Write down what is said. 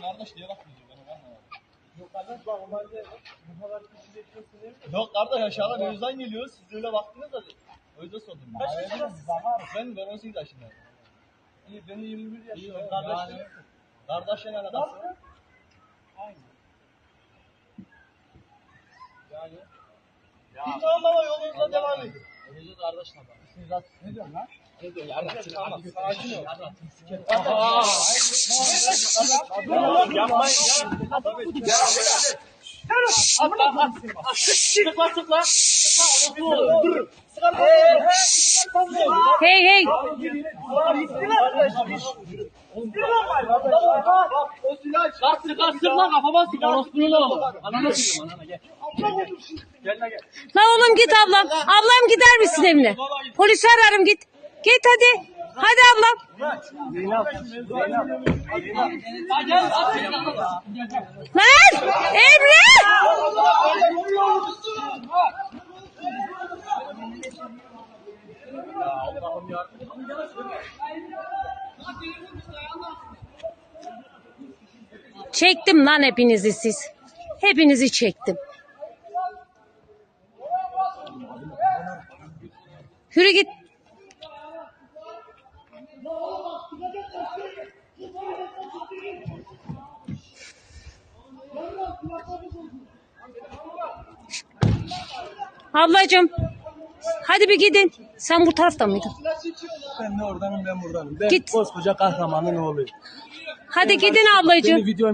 Kardeş niye bakmıyorsun bana ben Yok kardeş aşağıda mevzudan geliyor. Siz öyle baktınız da yüzden sordum. Kaç yaşındasın? Ben, ben 18 yaşındayım. İyi, ben 21 yaşındayım. Kardeş, kardeşle ne alakası? Aynı. Yani. Ya. Bir tamam baba yolunuzda devam edin. Öyle kardeş ne bak. Ne diyorsun lan? Ne diyorsun? Yardım tamam. Sakin ol. Yapmayın ya. Tıkla tıkla. Dur. Hey hey. Kastır kastır lan kafama sık. Orospunun oğlu. Anana sıkıyorum anana gel. Gel gel. La oğlum git ablam. Ablam gider misin evine? Polisi ararım git. Git hadi. Hadi ablam. Lan Emre. Çektim lan hepinizi siz. Hepinizi çektim. Yürü git. Ablacığım. Hadi bir gidin. Sen bu tarafta mıydın? Ben de oradanım ben buradanım. Ben Git. koskoca kahramanın oğluyum. Hadi gidin ablacığım. Beni video